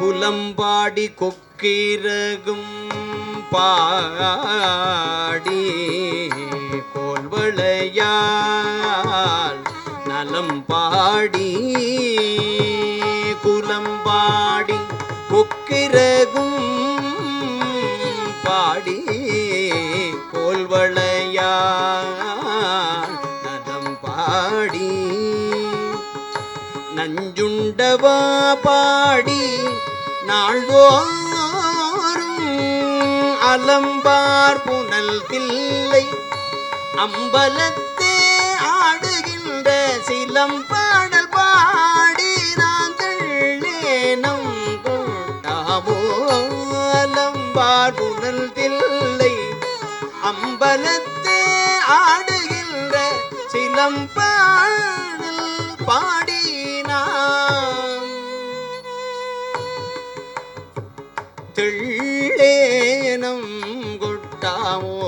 குலம்பாடி கொக்கிரகும் பாடி கோல்வளையால் நலம் பாடி குலம்பாடி கொக்கிரகும் பாடி கோல்வளையால் நலம் பாடி நஞ்சுண்டவா பாடி நாள்தோறும் அலம்பார் புனல் தில்லை. அம்பலத்தே ஆடுகின்ற சிலம்பாடல் பாடி நாங்களேனம் கொண்டாமோ? அலம்பார் புனல் தில்லை. அம்பலத்தே ஆடுகின்ற சிலம்பாடல் தெள்ளேனம் கொட்டாமோ?